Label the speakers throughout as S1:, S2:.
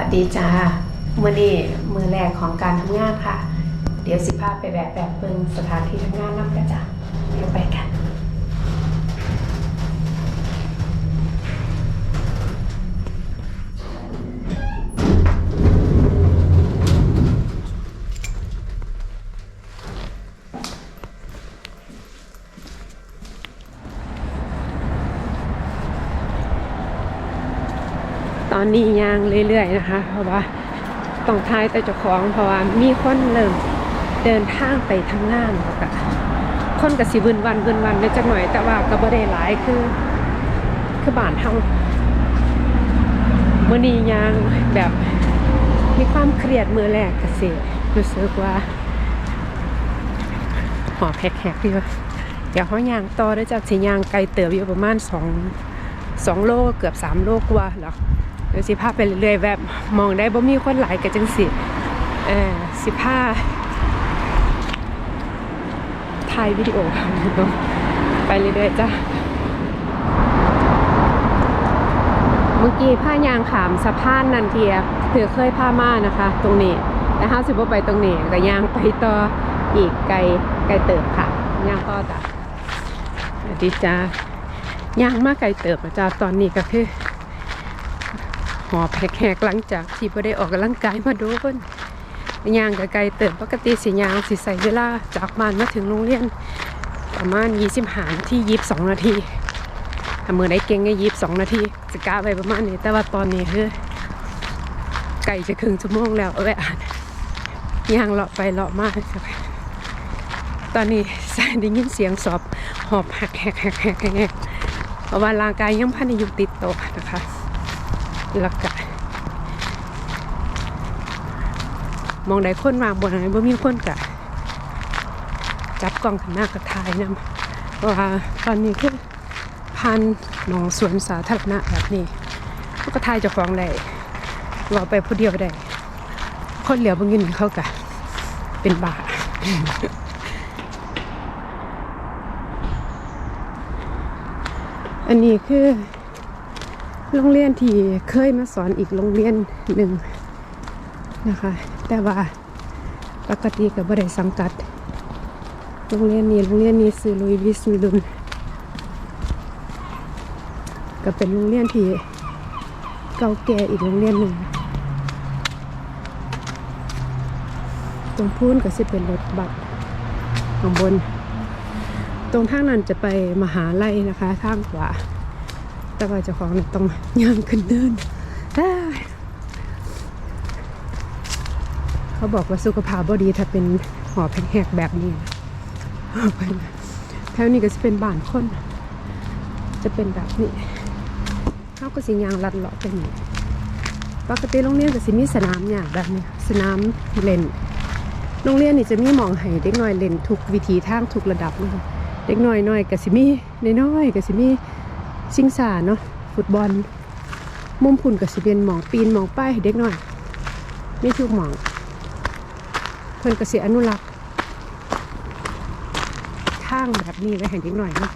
S1: วัสดีจ้ามื่อนี้มือแรกของการทำงานค่ะ เดี๋ยวสิพาไปแบบแบบเบิ่งสถานที่ทำงานน้ำกันจ้ะเดี๋ยวไปกัน อนนี้ย่างเรื่อย ๆ นะคะ เพราะว่าต้องทายแต่เจ้าของเพราะว่ามีคนเริ่มเดินทางไปทำงานแล้วก็คนกับสิบึนวันบึนวันเล็กจักหน่อย แต่ว่าก็บ่ได้หลายคือคือบ้านเฮามื้อนี้ยางแบบมีความเครียดมื้อแรกก็สิรู้สึกว่าหอบแหกๆอยู่เดี๋ยวเฮาย่างต่อได้จากสิย่างไกลเติบอยู่ประมาณสองสองโลเกือบสามโลกว่าแล้ว เดี๋ยวสิพาไปเรื่อยๆแบบมองได้บ่มีคนหลายก็จังสิเออสิพาถ่ายวิดีโอไปเรื่อยๆจ้ะเมื่อกี้ผ้ายางขามสะพานนันเทียเถือเคยผ้ามานะคะ ตรงนี้แต่ห้าสิบไปตรงนี้ก็ยางไปต่ออีกไกลไกลเติบค่ะยางต่อจ้ะสวัสดีจ้ายางมากไกลเติบจ้ะตอนนี้ก็คือ หอบแหกๆหลังจากที่พอได้ออกกำลังกายมาโดนย่างกับไกลเติมปกติสิยางสิใส่เวลาจากบ้านมาถึงโรงเรียน ประมาณ20หานาที22 นาทีถ้ามือได้เก่งก็22 นาทีจะกะไปประมาณนี้ แต่ว่าตอนนี้คือไก่จะครึ่งชั่วโมงแล้วเอาไว้อ่านย่างเลาะไปเลาะมาจ้ะตอนนี้ใส่ได้ยินเสียงสอบหอบหักแหกแหกแหกแหกเพราะว่าร่างกายยังพันอยู่ติดโตนะคะ แล้วก็มองได้คนวางบนอะไรบ่มีคนกะจับกล้องขึ้นหน้ากระทายนำเพราะว่าตอนนี้คือพันหนองสวนสาธารณะแบบนี้เขาก็ทายจ้าของได้เราไปผู้เดียวได้คนเหลียวบางยินเขากะเป็นบาอันนี้คือ โรงเรียนที่เคยมาสอนอีกโรงเรียนหนึ่งนะคะ แต่ว่าปกติกับบริสังกัด โรงเรียนนี้โรงเรียนนี้ซื้อลุยวิสมิลุนก็เป็นโรงเรียนที่เก่าแก่อีกโรงเรียนหนึ่งตรงพูนก็จะเป็นรถบัสข้างบน ตรงทางนั้นจะไปมหาลัยนะคะทางขวา แต่ว่าเจ้าของต้องย่างขึ้นเดินอ้เขาบอกว่าสุขภาพบดีถ้าเป็นหอแหกแบบนี้แถวนี้ก็จะเป็นบ้านคนจะเป็นแบบนี้เขาก็สิยางลัดเลาะไปนี่ปกติโรงเรียนก็สิมีสนามอย่างแบบนี้สนามเล่นโรงเรียนนี่จะมีหมองให้เด็กน้อยเล่นทุกวิธีทางทุกระดับเลยเด็กน้อยน้อยๆก็สิมีน้อยๆก็สิมี ชิงสาเนาะฟุตบอล มุมพุ่นกับสิเป็นหมองปีนหมองป้ายให้เด็กหน่อยไม่ทุกหมอง เพิ่นก็สิอนุรักษ์ทางแบบนี้ไว้ให้เด็กหน่อยเนาะ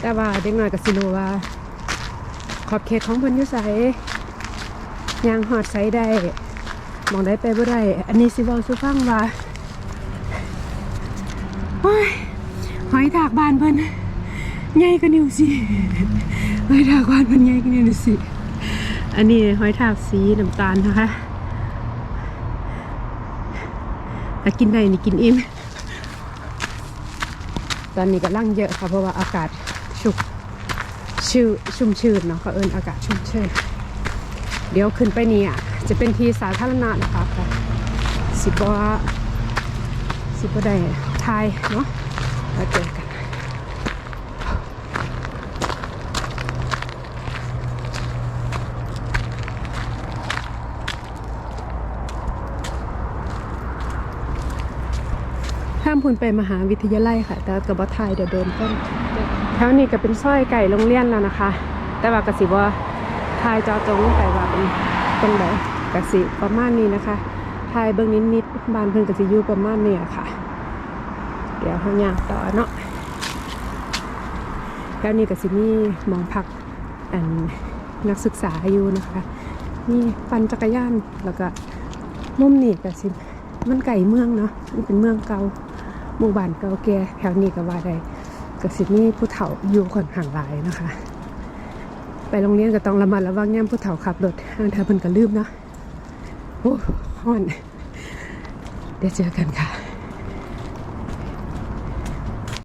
S1: แต่ว่าเด็กหน่อยก็สิรู้ว่า ขอบเขตของเพิ่นยู่ไสยางหอดไสได้หมองได้ไปบ่ได้ อันนี้สิเว้าสู่ฟังว่าโอ้ยหอยถากบานเพิ่น ใหญ่กว่านิ้วสิหอยทากวานมันใหญ่กว่านิ้วสิ อันนี้หอยทากสีน้ำตาลนะคะแต่กินได้นี่กินอิ่มตอนนี้ก็ลั่งเยอะค่ะเพราะว่าอากาศชุกชื่อชุ่มชื้นเนาะเขาเอิญอากาศชุ่มชื้นเดี๋ยวขึ้นไปนี่อะจะเป็นที่สาธารณะนะคะค่ะสิบว่าสิบว่าได้ทายเนาะแล้วเจอกัน ข้ามพุนไปมหาวิทยาลัยค่ะ แต่กับว่าไทยเดี๋ยวโดนต้นแถวนี้ก็เป็นซอยไก่โรงเรียนแล้วนะคะ แต่ว่ากสิว่าทายจอจงไปว่าเป็นตรงไหนกสิประมาณนี้นะคะทายเบื้องนิดนิดบ้านเพิ่นกสิอยู่ประมาณนี้อะค่ะ เดี๋ยวเขาย่างต่อเนาะแล้วนี่กสิมีหมองพักอันนักศึกษาอยู่นะคะมีปั่นจักรยานแล้วก็มุมนี่กสิมันไก่เมืองเนาะมันเป็นเมืองเก่า มู่บ้านเก่าแก่แถวนี้ก็ว่าได้ก็สิมีผู้เฒ่าอยู่ค่อนข้างหลายนะคะ ไปโรงเรียนก็ต้องระมัดระวังย่ำผู้เฒ่าขับรถทางเพิ่นก็ลืมเนาะโอ้ฮ้อน เดี๋ยวเจอกันค่ะ